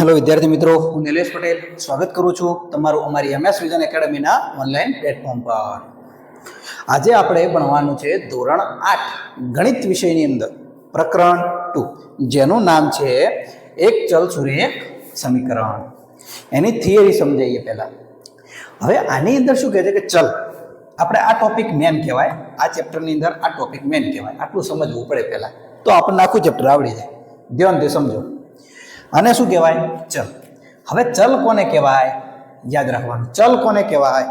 Hello વિદ્યાર્થી મિત્રો, હું નિલેશ પટેલ. સ્વાગત કરું છું તમારું અમારી એમએસ વિઝન એકેડમીના ઓનલાઈન પ્લેટફોર્મ પર. આજે આપણે ભણવાનું છે ધોરણ આઠ, ગણિત વિષયની અંદર, પ્રકરણ ટુ. જેનું નામ છે એક ચલ સુરેખ સમીકરણ. એની થિયરી સમજાવીએ પહેલાં. હવે આની અંદર શું કહે છે કે ચલ? આપણે આ ટોપિક મેન કહેવાય. આ ચેપ્ટરની અંદર આ ટોપિક મેન કહેવાય. આટલું સમજવું પડે પહેલાં. તો આપણને આખું ચેપ્ટર આવડી જાય. ધ્યાનથી સમજો. આને શું કહેવાય? ચલ. હવે ચલ કોને કહેવાય? યાદ રાખવાનું. ચલ કોને કહેવાય?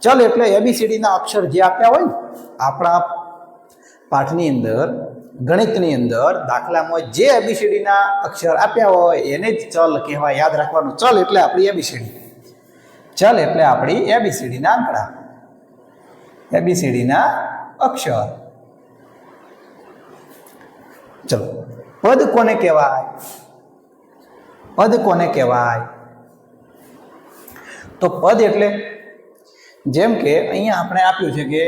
ચલ એટલે એબીસીડીના અક્ષર જે આપ્યા હોય ને, આપણા પાઠની અંદર, ગણિતની અંદર દાખલામાં જે એબીસીડીના અક્ષર આપ્યા હોય, એને જ ચલ કહેવાય. યાદ રાખવાનું. ચલ એટલે આપણી એબીસીડી ચલ એટલે આપણી એબીસીડીના આંકડા. એબીસીડીના અક્ષર. ચલો. પદ કોને કહેવાય? પદ કોને કહેવાય? તો પદ એટલે જેમ કે અહીંયા આપણે આપ્યું છે કે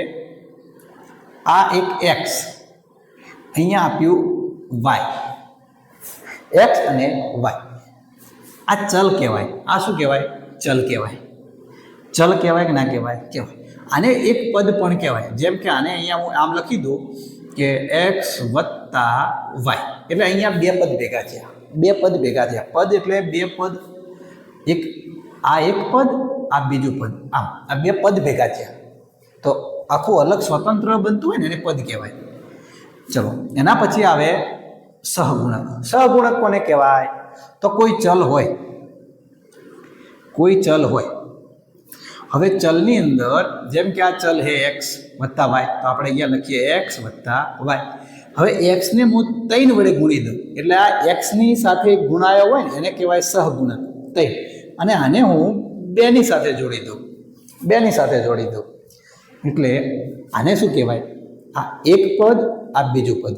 આ એક એક્સ અહીંયા આપ્યું વાય એક્સ અને વાય આ ચલ કહેવાય. આ શું કહેવાય? ચલ કહેવાય. ચલ કહેવાય કે ના કહેવાય? કહેવાય. આને એક પદ પણ કહેવાય. જેમ કે આને અહીંયા હું આમ લખી દઉં કે એક્સ વત્તા વાય. એટલે અહીંયા બે પદ ભેગા થયા. બે પદ ભેગા થયા. પદ એટલે બે પદ. એક, આ એક પદ, આ બીજું પદ. આમ, આ બે પદ ભેગા થયા. તો આખું અલગ સ્વતંત્ર બનતું હોય ને એને પદ કહેવાય. ચલો, એના પછી આવે સહગુણક. સહગુણક કોને કહેવાય? તો કોઈ ચલ હોય. કોઈ ચલ હોય. હવે ચલની અંદર, જેમ કે આ ચલ હે એક્સ વત્તા વાય તો આપણે અહીંયા લખીએ એક્સ વત્તા વાય હવે એક્સને હું ત્રણ વડે ગુણી દઉં. એટલે આ એક્સની સાથે ગુણાયો હોય ને, એને કહેવાય સહગુણક ત્રણ. અને આને હું બેની સાથે જોડી દઉં. બેની સાથે જોડી દઉં. એટલે આને શું કહેવાય? આ એક પદ, આ બીજું પદ.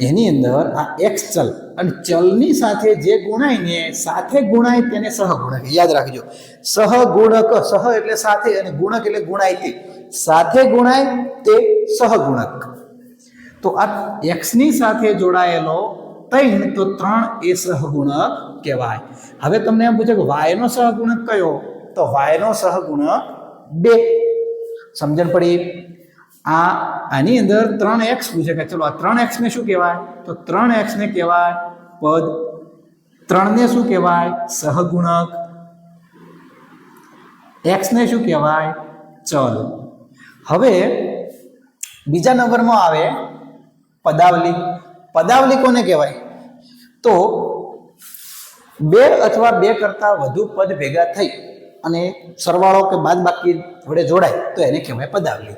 એની અંદર આ એક્સ ચલ. અને ચલની સાથે જે ગુણાય ને, સાથે ગુણાય તેને સહગુણક. યાદ રાખજો. સહગુણક, સહ એટલે સાથે અને ગુણક એટલે ગુણાય તે. સાથે ગુણાય તે સહગુણક. તો આ એક્સની સાથે જોડાયેલો ત્રણ તો ત્રણ એ સહગુણક કહેવાય. હવે તમને એમ પૂછે કે વાયનો સહગુણક કયો? તો વાયનો સહગુણક બે. સમજણ પડી? આ આની અંદર ત્રણ એક્સ પૂછે કે ચલો આ ત્રણ એક્સને શું કહેવાય? તો ત્રણ એક્સને કહેવાય પદ. ત્રણને શું કહેવાય? સહગુણક. એક્સને શું કહેવાય? ચલ. હવે બીજા નંબરમાં આવે. પદાવલી પદાવલી કોને કહેવાય? તો બે અથવા બે કરતાં વધુ પદ ભેગા થઈ અને સરવાળો કે બાદબાકી વડે જોડાય, તો એને કહેવાય પદાવલી.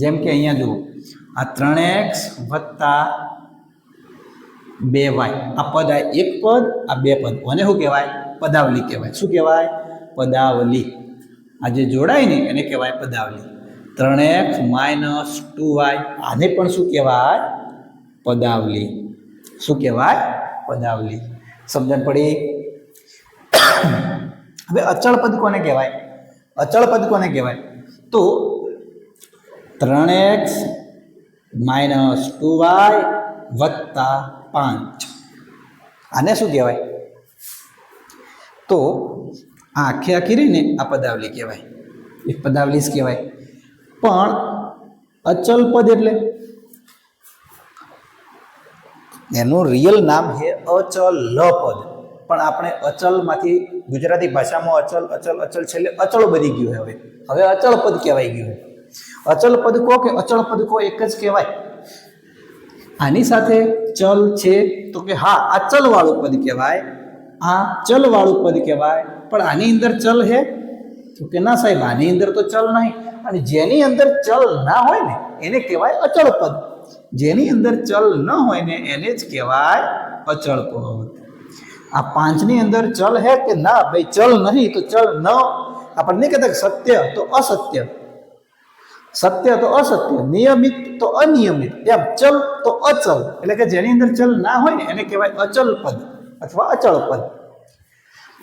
જેમ કે અહીંયા જુઓ, આ ત્રણ એક્સ વત્તા બે વાય. આ પદ આ એક પદ, આ બે પદ. કોને શું કહેવાય? પદાવલી કહેવાય. શું કહેવાય? પદાવલી. આ જે જોડાય ને, એને કહેવાય પદાવલી. ત્રણ એક્સ માઇનસ ટુ વાય આને પણ શું કહેવાય? પદાવલી. શું કહેવાય? પદાવલી. સમજણ પડી? હવે અચળ પદ કોને કહેવાય? અચળ પદ કોને કહેવાય? તો ત્રણ એક્સ માઇનસ ટુ વાય વત્તા પાંચ. આને શું કહેવાય? તો આ આખી આખી રહીને આ પદાવલી કહેવાય. એ પદાવલી જ કહેવાય. પણ અચલ પદ એટલે? એનું રિયલ નામ છે અચલ પદ. પણ આપણે અચલમાંથી ગુજરાતી ભાષામાં અચલ અચલ અચલ છેલ્લે અચળ બની ગયું હવે. હવે અચળ પદ કહેવાય ગયું અચલ પદ કહો કે અચળ પદ કહો એક જ કહેવાય? આની સાથે ચલ છે તો કે હા, આ ચલવાળું પદ કહેવાય. આ ચલવાળું પદ કહેવાય. પણ આની અંદર ચલ છે? તો કે ના સાહેબ, આની અંદર તો ચલ નહીં. અને જેની અંદર ચલ ના હોય ને, એને કહેવાય અચળ પદ. જેની અંદર ચલ ન હોય ને, એને જ કહેવાય અચળ પદ. આ પાંચની અંદર ચલ હે કે ના? ભાઈ, ચલ નહીં તો ચલ ન. આપણને નહીં કહેતા સત્ય તો અસત્ય. સત્ય તો અસત્ય, નિયમિત તો અનિયમિત. એમ, ચલ તો અચલ. એટલે કે જેની અંદર ચલ ના હોય ને, એને કહેવાય અચલ પદ અથવા અચળ પદ.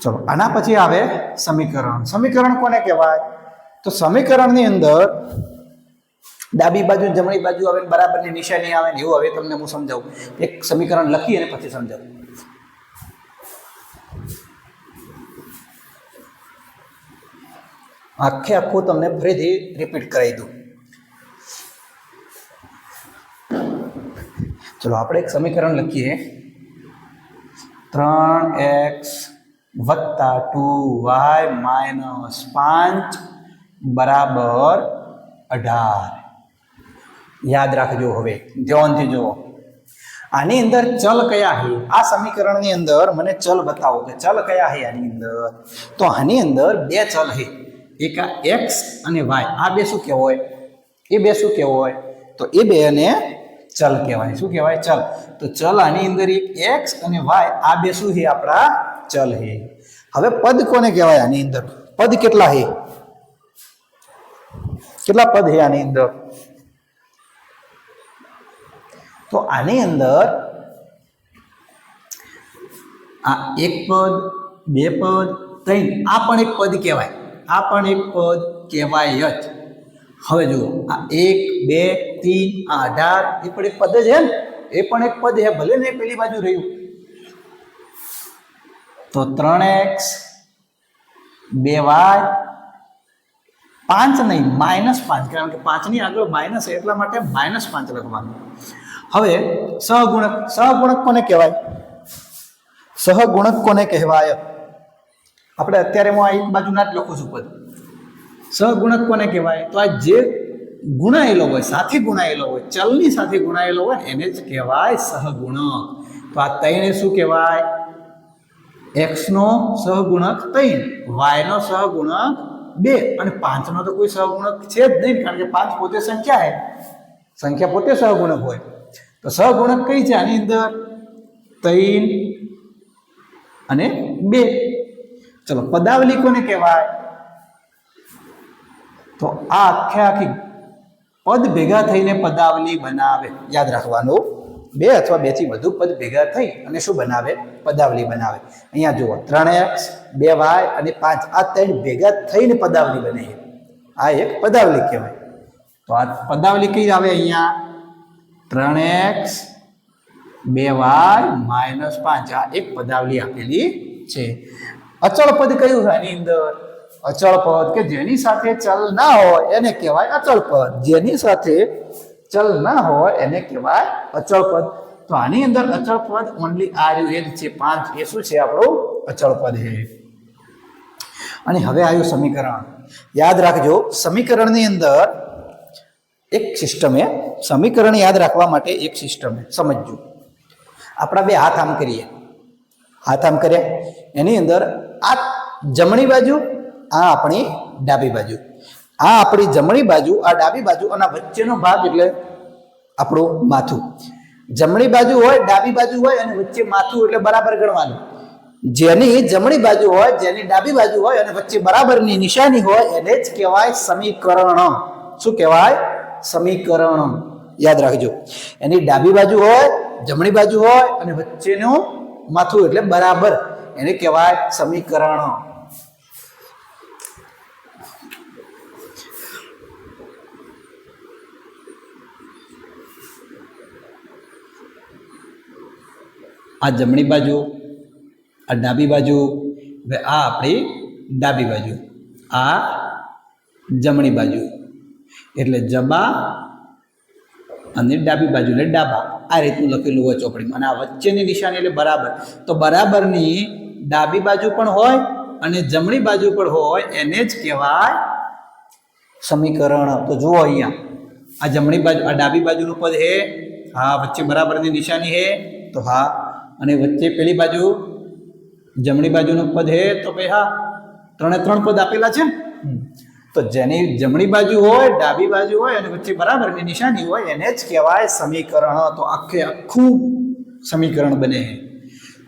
ચલો, આના પછી આવે સમીકરણ. સમીકરણ કોને કહેવાય? તો સમીકરણની અંદર ડાબી બાજુ જમણી બાજુ આવે બરાબરની નિશાની આવે ને એવું, હવે તમને હું સમજાવું. એક સમીકરણ લખી અને પછી સમજાવું. આખે આખું તમને ફરીથી રિપીટ કરાવી દઉં. ચલો, આપણે એક સમીકરણ લખીએ. ત્રણ એક્સ વત્તા ટુ વાય માઇનસ પાંચ બરાબર અઢાર. યાદ રાખજો હવે, ધ્યાનથી જુઓ. આની અંદર ચલ કયા છે આ સમીકરણની અંદર મને ચલ બતાવો કે ચલ કયા છે આની અંદર? તો આની અંદર બે ચલ છે એક આ એક્સ અને વાય આ બે શું કહેવાય? એ બે શું કહેવાય? તો એ બેને ચલ કહેવાય. શું કહેવાય? ચલ. તો ચલ આની અંદર એક એક્સ અને વાય આ બે શું છે આપણા ચલ છે હવે પદ કોને કહેવાય આની અંદર? પદ કેટલા છે કેટલા પદ છે આની અંદર? તો આની અંદર આ એક પદ, બે પદ, ત્રણ, આ પણ એક પદ કહેવાય. આ પણ એક પદ કહેવાય જ. હવે જુઓ, આ એક, બે, ત્રણ, આ અઢાર, એ પણ એક પદ જ છે ને? એ પણ એક પદ છે, ભલે ને પેલી બાજુ રહ્યું. તો ત્રણ એક્સ, બે વાય પાંચ નહીં, માઇનસ પાંચ, કારણ કે પાંચની આગળ માઇનસ એટલા માટે માઇનસ પાંચ લખવાનું. હવે સહગુણક સહગુણક કોને કહેવાય? સહગુણક કોને કહેવાય? આપણે અત્યારે હું આ એક બાજુના જ લખું છું પદ. સહગુણક કોને કહેવાય? તો આ જે ગુણાયેલો હોય, સાથે ગુણાયેલો હોય, ચલની સાથે ગુણાયેલો હોય, એને જ કહેવાય સહગુણક. તો આ તૈને શું કહેવાય? એક્સનો સહગુણક તૈન વાયનો સહગુણક બે અને પાંચનો તો કોઈ સહગુણક છે જ નહીં, કારણ કે પાંચ પોતે સંખ્યા છે સંખ્યા પોતે સહગુણક હોય. તો સહગુણક કઈ છે આની અંદર? ત્રણ અને બે. ચલો પદાવલી કોને કહેવાય. તો આ આખે આખી પદ ભેગા થઈને પદાવલી બનાવે. યાદ રાખવાનું. બે અથવા બેથી વધુ પદ ભેગા થઈ અને શું બનાવે? પદાવલી બનાવે. અહીંયા જુઓ ત્રણ બે વાય અને પાંચ. આ ત્રણ ભેગા થઈને પદાવલી બને છે. આ એક પદાવલી કહેવાય. તો આ પદાવલી કઈ આવે અહીંયા? ત્રણ એક્સ બે વાય, માઇનસ પાંચ. આ એક પદાવલી આપેલી છે. અચળ પદ કયું છે આની અંદર? અચળ પદ કે જેની સાથે ચલ ના હોય, એને કહેવાય અચળ પદ. જેની સાથે ચલ ના હોય એને કહેવાય અચળ પદ. તો આની અંદર અચળ પદ ઓનલી આ રહ્યું એ જ છે, પાંચ એ શું છે આપણું અચળ પદ છે. અને હવે આવ્યું સમીકરણ. યાદ રાખજો, સમીકરણની અંદર એક સિસ્ટમે સમીકરણ યાદ રાખવા માટે એક સિસ્ટમે સમજજો. આપણા બે હાથ આમ કરીએ. હાથ આમ કર્યા. એની અંદર આ જમણી બાજુ, આ આપણી ડાબી બાજુ. આ આપણી જમણી બાજુ, આ ડાબી બાજુ અને વચ્ચેનો ભાગ એટલે આપણું માથું. જમણી બાજુ હોય, ડાબી બાજુ હોય અને વચ્ચે માથું એટલે બરાબર ગણવાનું. જેની જમણી બાજુ હોય, જેની ડાબી બાજુ હોય અને વચ્ચે બરાબરની નિશાની હોય, એને જ કહેવાય સમીકરણ. શું કહેવાય? સમીકરણ. યાદ રાખજો. એની ડાબી બાજુ હોય, જમણી બાજુ હોય અને વચ્ચેનું માથું એટલે બરાબર. એને કહેવાય સમીકરણ. આ જમણી બાજુ, આ ડાબી બાજુ હવે આ આપણી ડાબી બાજુ, આ જમણી બાજુ. એટલે જબા અને ડાબી બાજુ એટલે ડાબા. આ રીતનું લખેલું હોય ચોપડીમાં. અને આ વચ્ચેની નિશાની એટલે બરાબર. તો બરાબરની ડાબી બાજુ પણ હોય અને જમણી બાજુ પણ હોય, એને જ કહેવાય સમીકરણ. તો જુઓ અહીંયા. આ જમણી બાજુ, આ ડાબી બાજુનું પદ હે. હા, વચ્ચે બરાબરની નિશાની હે. તો હા અને વચ્ચે પેલી બાજુ જમણી બાજુનું પદ હે તો ભાઈ હા ત્રણે ત્રણ પદ આપેલા છે તો જેની જમણી બાજુ હોય ડાબી બાજુ હોય અને વચ્ચે બરાબરની નિશાની હોય એને જ કહેવાય સમીકરણ. તો આખે આખું સમીકરણ બને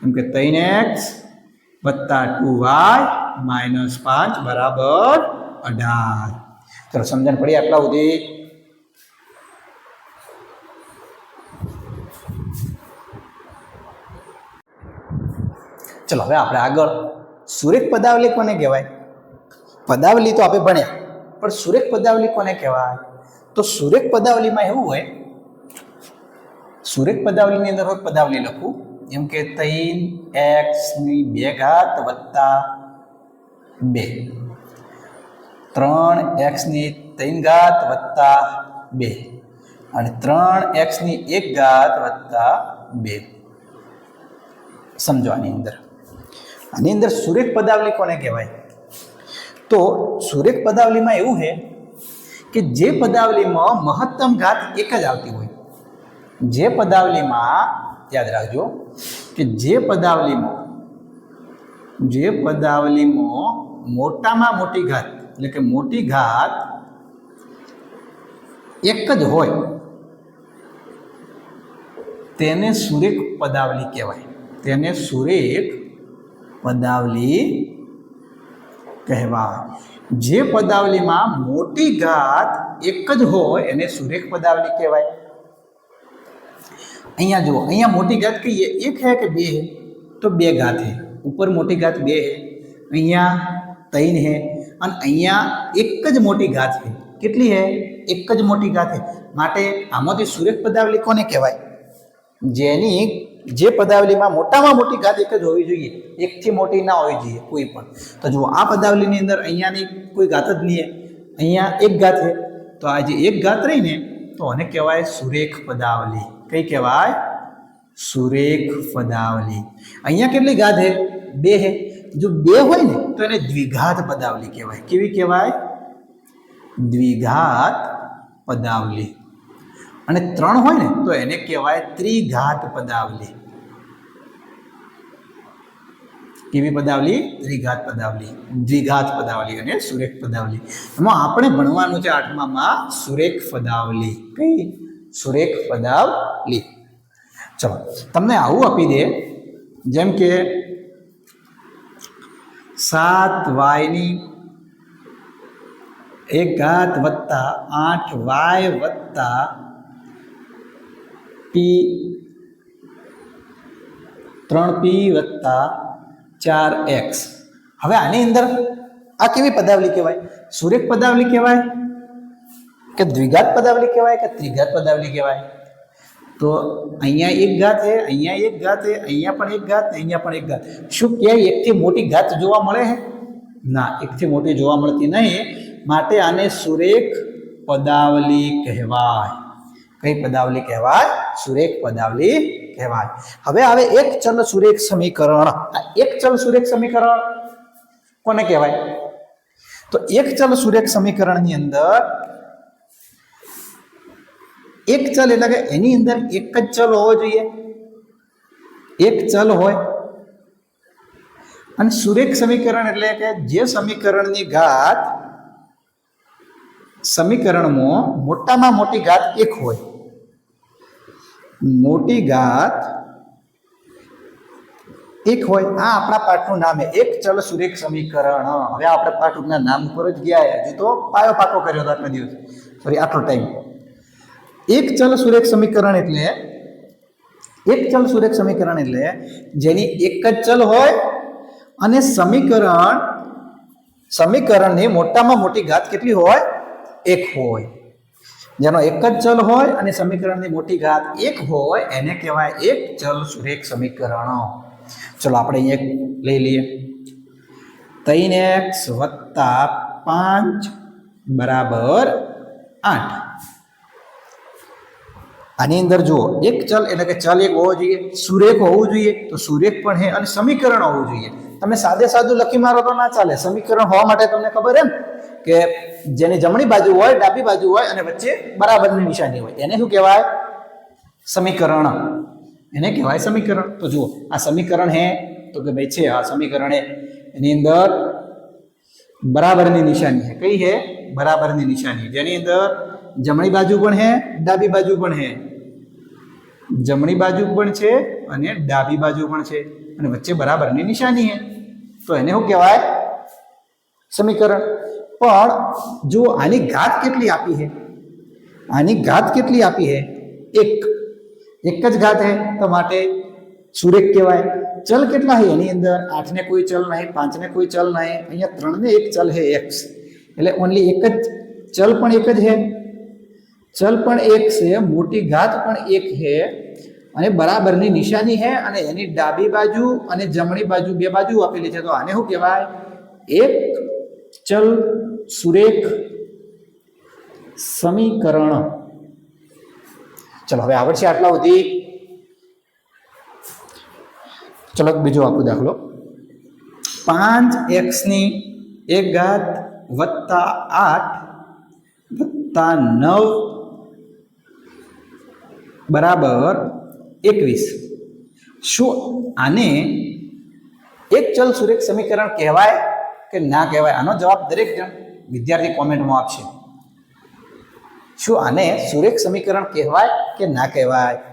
એમ કે ત્રણ એક્સ વત્તા ટુ વાય માઇનસ પાંચ બરાબર અઢાર. ચલો સમજણ પડી આટલા સુધી. ચલો, હવે આપણે આગળ સુરેખ પદાવલી કોને કહેવાય? પદાવલી તો આપણે ભણ્યા, પણ સુરેખ પદાવલી કોને કહેવાય? તો સુરેખ પદાવલીમાં એવું હોય, સુરેખ પદાવલીની અંદર હોય પદાવલી લખું? જેમ કે ત્રણ એક્સની બે ઘાત વત્તા બે. ત્રણ એક્સની ત્રણ ઘાત વત્તા બે. અને ત્રણ એક્સની એક ઘાત વત્તા બે. સમજવાની અંદર. આની અંદર સુરેખ પદાવલી કોને કહેવાય? તો સુરેખ પદાવલીમાં એવું છે કે જે પદાવલીમાં મહત્તમ ઘાત એક જ આવતી હોય. જે પદાવલીમાં, યાદ રાખજો, કે જે પદાવલીમાં જે પદાવલીમાં મોટામાં મોટી ઘાત, એટલે કે મોટી ઘાત એક જ હોય, તેને સુરેખ પદાવલી કહેવાય. તેને સુરેખ પદાવલી કહેવાય. જે પદાવલીમાં મોટી ઘાત એક જ હોય, એને સુરેખ પદાવલી કહેવાય. અહીંયા જુઓ, અહીંયા મોટી ઘાત કહીએ, એક હે કે બે હે? તો બે ઘાત હે. ઉપર મોટી ઘાત બે હે, અહીંયા ત્રણ હે, અને અહીંયા એક જ મોટી ઘાત હે. કેટલી હે? એક જ મોટી ઘાત હે. માટે આમાંથી સુરેખ પદાવલી કોને કહેવાય? જેની જે પદાવલીમાં મોટામાં મોટી ઘાત એક જ હોવી જોઈએ. એકથી મોટી ના હોવી જોઈએ, કોઈ પણ. તો જુઓ, આ પદાવલીની અંદર અહીંયાની કોઈ ઘાત જ નહીં અહીંયા એક ઘાત છે તો આ જે એક ઘાત રહી ને, તો આને કહેવાય સુરેખ પદાવલી. કઈ કહેવાય? સુરેખ પદાવલી. અહીંયા કેટલી ઘાત છે બે છે જો બે હોય ને, તો એને દ્વિઘાત પદાવલી કહેવાય. કેવી કહેવાય? દ્વિઘાત પદાવલી. અને ત્રણ હોય ને, તો એને કહેવાય ત્રિઘાત પદાવલી. કેવી પદાવલી? ત્રિઘાત પદાવલી. દ્વિઘાત પદાવલી અને સુરેખ પદાવલી. એમાં આપણે ભણવાનું છે આઠમામાં સુરેખ પદાવલી. કઈ? સુરેખ પદાવલી. ચલો, તમને આવું આપી દે, જેમ કે સાત વાયની એક ઘાત વત્તા આઠ વાય વત્તા પી ત્રણ પી વત્તા ચાર એક્સ હવે આની અંદર આ કેવી પદાવલી કહેવાય? સુરેખ પદાવલી કહેવાય કે દ્વિઘાત પદાવલી કહેવાય કે ત્રિઘાત પદાવલી કહેવાય? તો અહીંયા એક ઘાત છે, અહીંયા એક ઘાત છે, અહીંયા પણ એક ઘાત, અહીંયા પણ એક ઘાત. શું ક્યાંય એકથી મોટી ઘાત જોવા મળે છે? ના, એકથી મોટી જોવા મળતી નહીં. માટે આને સુરેખ પદાવલી કહેવાય. કઈ પદાવલી કહેવાય? સુરેખ પદાવલી કહેવાય. હવે આવે એક ચલ સુરેખ સમીકરણ. આ એક ચલ સુરેખ સમીકરણ કોને કહેવાય? તો એક ચલ સુરેખ સમીકરણની અંદર એક ચલ એટલે કે એની અંદર એક જ ચલ હોવો જોઈએ. એક ચલ હોય. અને સુરેખ સમીકરણ એટલે કે જે સમીકરણની ઘાત સમીકરણમાં મોટામાં મોટી ઘાત એક હોય. મોટી ઘાત એક હોય. આ આપણા પાઠનું નામ છે એક ચલ સુરેખ સમીકરણ. હવે આપણે પાઠના નામ ઉપર જ ગયા હજી તો પાયો પાકો કર્યો હતો આટલા દિવસ. સોરી આટલો ટાઈમ એક ચલ સુરેખ સમીકરણ એટલે, એક ચલ સુરેખ સમીકરણ એટલે જેની એક જ ચલ હોય અને સમીકરણ, સમીકરણની મોટામાં મોટી ઘાત કેટલી હોય? એક હોય. જેનો એક જ ચલ હોય અને સમીકરણની મોટી ઘાત એક હોય, એને કહેવાય એક ચલ સુરેખ સમીકરણ. ચલો આપણે અહીંયા એક લઈ લઈએ. ત્રણ એક્સ વત્તા પાંચ બરાબર આઠ. આની અંદર જુઓ, એક ચલ એટલે કે ચલ એક હોવો જોઈએ, સુરેખ હોવું જોઈએ, તો સુરેખ પણ છે અને સમીકરણ હોવું જોઈએ. તમે સાદે સાદું લખી મારો તો ના ચાલે. સમીકરણ હોવા માટે તમને ખબર એમ? કે જેની જમણી બાજુ હોય, ડાબી બાજુ હોય અને વચ્ચે બરાબરની નિશાની હોય. એને શું કહેવાય? સમીકરણ. એને કહેવાય સમીકરણ. તો જુઓ, આ સમીકરણ હે, તો કે ભાઈ છે, આ સમીકરણ હે. એની અંદર બરાબરની નિશાની હે. કઈ હે? બરાબરની નિશાની. જેની અંદર જમણી બાજુ પણ છે ડાબી બાજુ પણ હે. જમણી બાજુ પણ છે અને ડાબી બાજુ પણ છે. અને વચ્ચે બરાબરની નિશાની હે. તો એને શું કહેવાય? સમીકરણ. પણ જો આની ઘાત કેટલી આપી છે? આની ઘાત કેટલી આપી છે? એક. એક જ ઘાત હે તો માટે સુરેખ કહેવાય. ચલ કેટલા છે એની અંદર? આઠને કોઈ ચલ નહીં, પાંચને કોઈ ચલ નહીં. અહીંયા ત્રણને એક ચલ છે એક્સ એટલે ઓનલી એક જ ચલ પણ એક જ છે. ચલ પણ એક છે, મોટી ઘાત પણ એક છે. અને બરાબરની નિશાની છે અને એની ડાબી બાજુ અને જમણી બાજુ બે બાજુ આપેલી છે. તો આને શું કહેવાય? એક ચલ સુરેખ સમીકરણ. ચલો, હવે આવડશે આટલા સુધી. ચલો, બીજો આપું દાખલો. પાંચ એક્સની એક ઘાત વત્તા આઠ વત્તા નવ બરાબર એકવીસ. શું આને એક ચલ સુરેખ સમીકરણ કહેવાય કે ના કહેવાય? આનો જવાબ દરેક જણ વિદ્યાર્થી કોમેન્ટમાં આપશે. શું આને સુરેખ સમીકરણ કહેવાય કે ના કહેવાય?